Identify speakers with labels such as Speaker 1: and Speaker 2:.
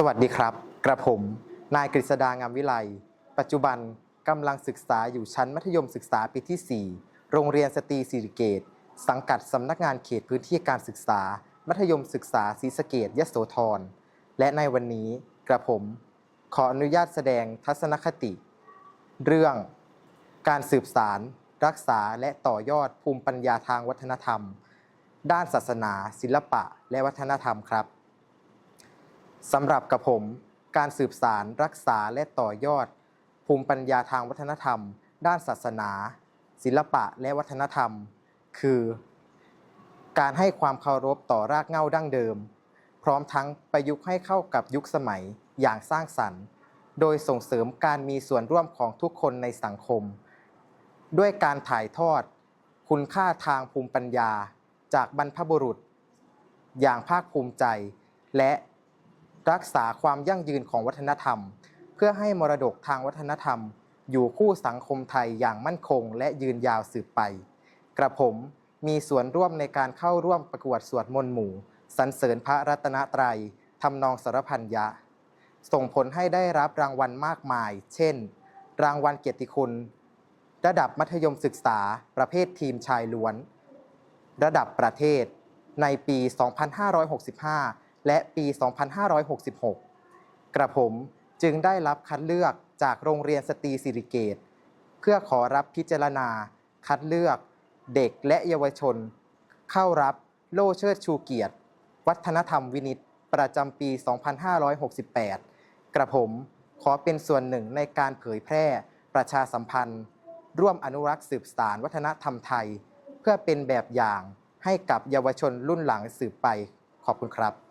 Speaker 1: สวัสดีครับ กระผม นายกฤษดางามวิไล ปัจจุบันกำลังศึกษาอยู่ชั้นมัธยมศึกษาปีที่ 4 โรงเรียนสตรีสิริเกต สังกัดสำนักงานเขตพื้นที่การศึกษา มัธยมศึกษาศรีสะเกดยโสธร และในวันนี้กระผม ขออนุญาตแสดงทัศนคติ เรื่อง การสืบสาร รักษาและต่อยอดภูมิปัญญาทางวัฒนธรรม ด้านศาสนา ศิลปะ และวัฒนธรรมครับ สำหรับกับผม การสืบสารรักษาและต่อยอด ภูมิปัญญาทางวัฒนธรรม ด้านศาสนา ศิลปะและวัฒนธรรม คือ การให้ความเคารพต่อรากเหง้าดั้งเดิม พร้อมทั้งประยุกต์ให้เข้ากับยุคสมัยอย่างสร้างสรรค์ โดยส่งเสริมการมีส่วนร่วมของทุกคนในสังคม ด้วยการถ่ายทอด คุณค่าทางภูมิปัญญา จากบรรพบุรุษ อย่างภาคภูมิใจ และ รักษาความยั่งยืนของวัฒนธรรม เพื่อให้มรดกทางวัฒนธรรม อยู่คู่สังคมไทยอย่างมั่นคง และยืนยาวสืบไป กระผมมีส่วนร่วมในการเข้าร่วมประกวดสวดมนต์หมู่สรรเสริญพระรัตนตรัยทำนองสารพันยะ ส่งผลให้ได้รับรางวัลมากมาย เช่น รางวัลเกียรติคุณ ระดับมัธยมศึกษา ประเภททีมชายล้วน ระดับประเทศ ในปี 2565 และปี 2566 กระผมจึงได้รับคัดเลือกจากโรงเรียนสตรีสิริเกต เพื่อขอรับพิจารณา คัดเลือกเด็กและเยาวชน เข้ารับโล่เชิดชูเกียรติ วัฒนธรรมวินิตประจำปี 2568 กระผมขอเป็นส่วนหนึ่งในการเผยแพร่ประชาสัมพันธ์ ร่วมอนุรักษ์สืบสารวัฒนธรรมไทย เพื่อเป็นแบบอย่างให้กับเยาวชนรุ่นหลังสืบไปขอบคุณครับ